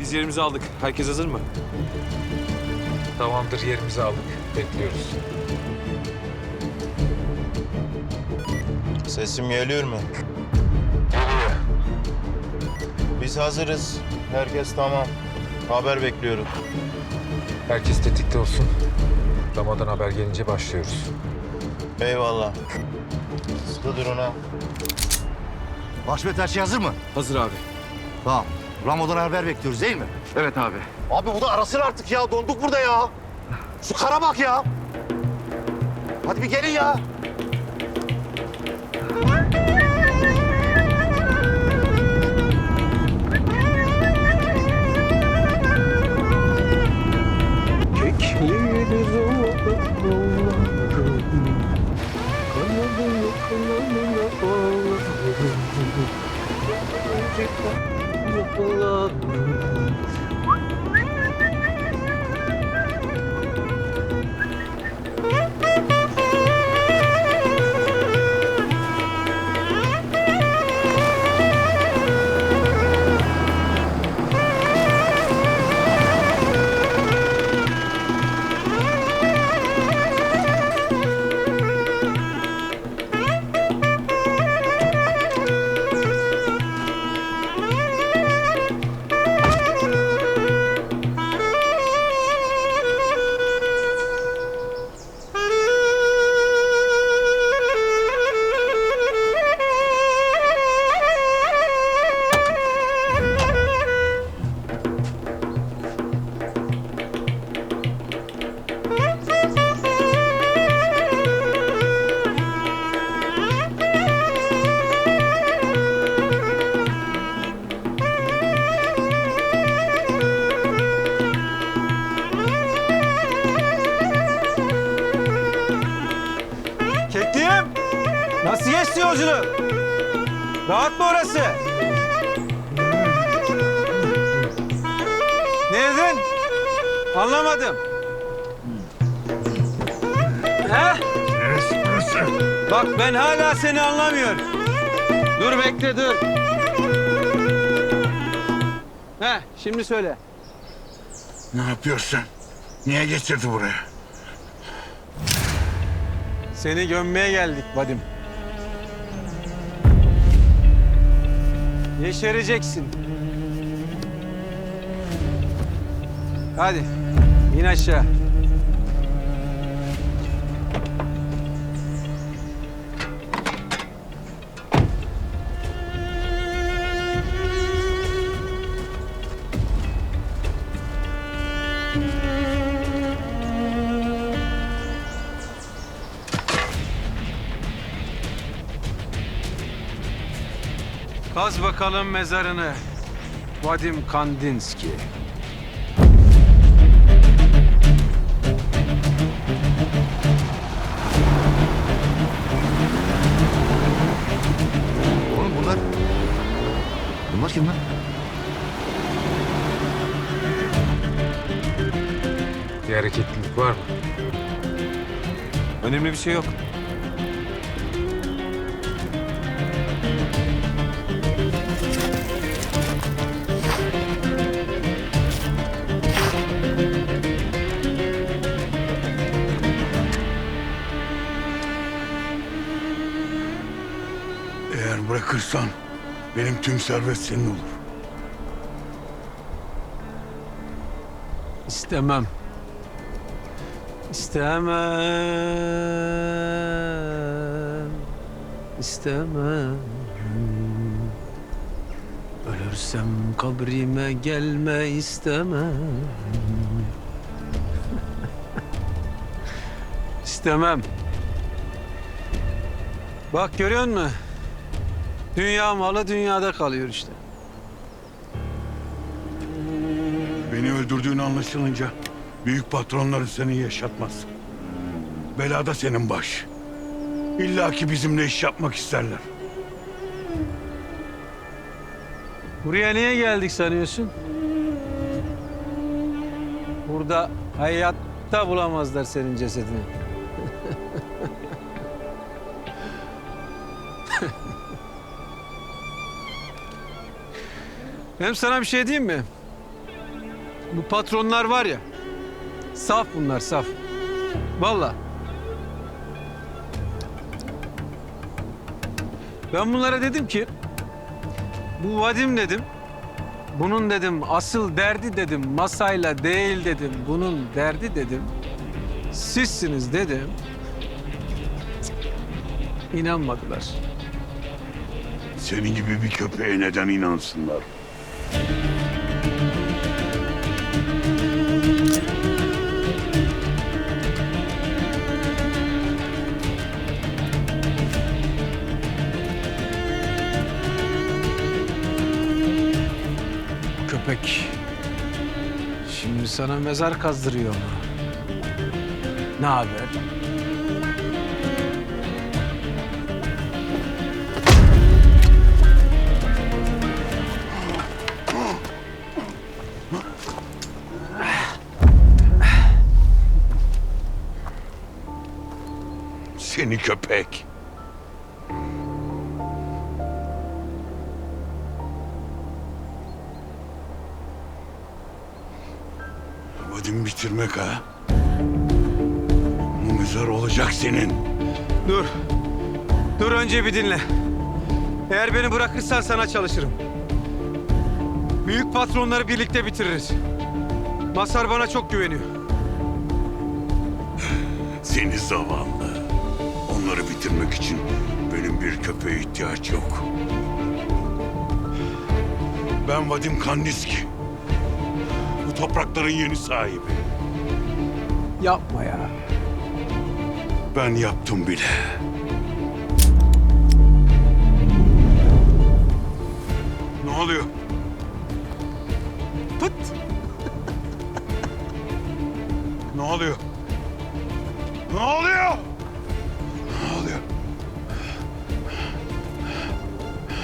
Biz yerimizi aldık. Herkes hazır mı? Tamamdır yerimizi aldık. Bekliyoruz. Sesim geliyor mu? Biz hazırız. Herkes tamam. Haber bekliyorum. Herkes tetikte olsun. Damadan haber gelince başlıyoruz. Eyvallah. Sıkı durun ha. Başmet her şey hazır mı? Hazır abi. Tamam. Ramo'dan haber bekliyoruz değil mi? Evet abi. Abi bu da arasın artık ya. Donduk burada ya. Şu kara bak ya. Hadi bir gelin ya. Nasıl geçti yolculuk? Rahat mı orası? Ne dedin? Anlamadım. He? Bak ben hala seni anlamıyorum. Dur bekle dur. He, şimdi söyle. Ne yapıyorsun? Niye getirdi buraya? Seni gömmeye geldik Vadim. Yeşereceksin. Hadi in aşağı. Kaz bakalım mezarını. Vadim Kandinski. Oğlum bunlar... Bunlar kim lan? Bir hareketlilik var mı? Önemli bir şey yok. Bırakırsan benim tüm servet senin olur. İstemem. İstemem. İstemem. Ölürsem kabrime gelme istemem. İstemem. Bak görüyor musun? Dünya malı dünyada kalıyor işte. Beni öldürdüğün anlaşılınca büyük patronların seni yaşatmaz. Belada senin baş. İlla ki bizimle iş yapmak isterler. Buraya niye geldik sanıyorsun? Burada hayatta bulamazlar senin cesedini. Hem sana bir şey diyeyim mi? Bu patronlar var ya. Saf bunlar saf. Vallahi. Ben bunlara dedim ki bu Vadim dedim. Bunun dedim asıl derdi dedim masayla değil dedim. Bunun derdi dedim. Sizsiniz dedim. İnanmadılar. Senin gibi bir köpeğe neden inansınlar? Köpek. Şimdi sana mezar kazdırıyor mu? Ne haber? Seni köpek. Vadim bitirmek ha? Bu mezar olacak senin. Dur. Dur önce bir dinle. Eğer beni bırakırsan sana çalışırım. Büyük patronları birlikte bitiririz. Masar bana çok güveniyor. Seni zavallı. Bitirmek için benim bir köpeğe ihtiyaç yok. Ben Vadim Kandiski. Bu toprakların yeni sahibi. Yapma ya. Ben yaptım bile.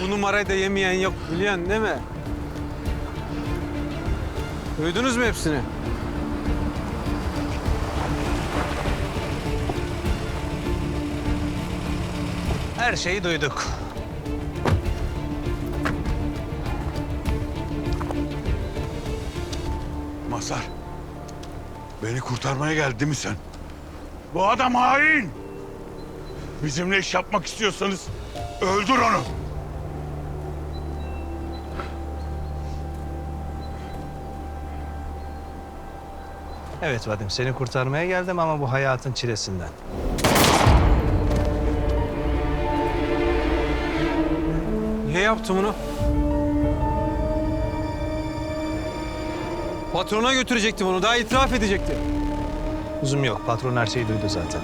Bu numarayı da yemeyen yok biliyorsun değil mi? Duydunuz mu hepsini? Her şeyi duyduk. Mazhar. Beni kurtarmaya geldi mi sen? Bu adam hain. Bizimle iş yapmak istiyorsanız öldür onu. Evet Vadim, seni kurtarmaya geldim ama bu hayatın çilesinden. Niye yaptı bunu? Patrona götürecektim onu, daha itiraf edecekti. Lüzum yok, patron her şeyi duydu zaten.